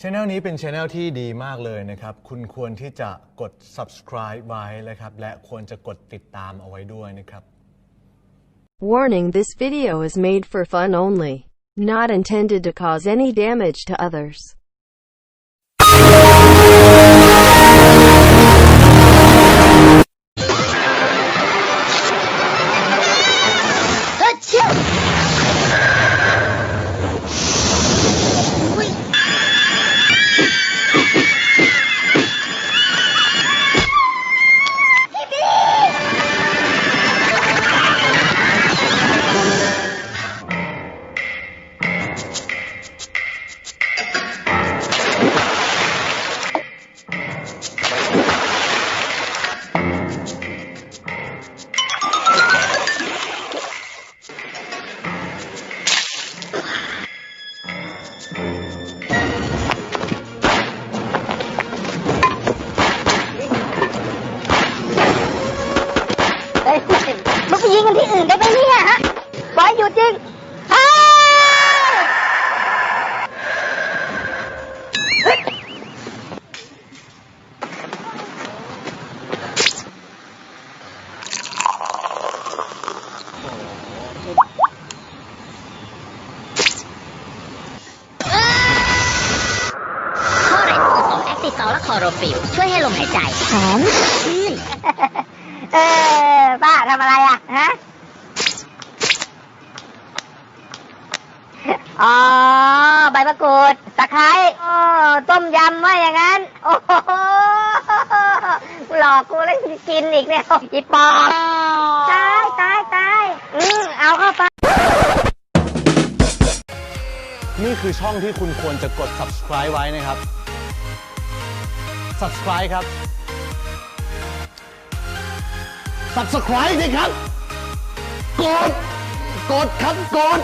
ช anel นี้เป็น Channel ที่ดีมากเลยนะครับ คุณควรที่จะกด subscribe ไว้นะครับ และควรจะกดติดตามเอาไว้ด้วยนะครับ Warning this video is made for fun only, not intended to cause any damage to others. เฮ้ยมึงไปยิงกันที่อื่นได้ไหมเนี่ยฮะบอยหยุดยิงเฮ้ย ข้อแรก ผสมแอคติซอลและคลอโรฟิลช่วยให้ลมหายใจหอมชื่นเออป้าทำอะไรอะฮะอ๋อใบมะกรูดตะไคร้อ๋อต้มยำว่าอย่างนั้น โอ้โหหลอกกูแล้วกินอีกเนี่ยอีปอบตายตายตายอืมเอาเข้าไป นี่คือช่องที่คุณควรจะกด subscribe ไว้นะครับ subscribe ครับ subscribe สิครับ กด กดครับ กด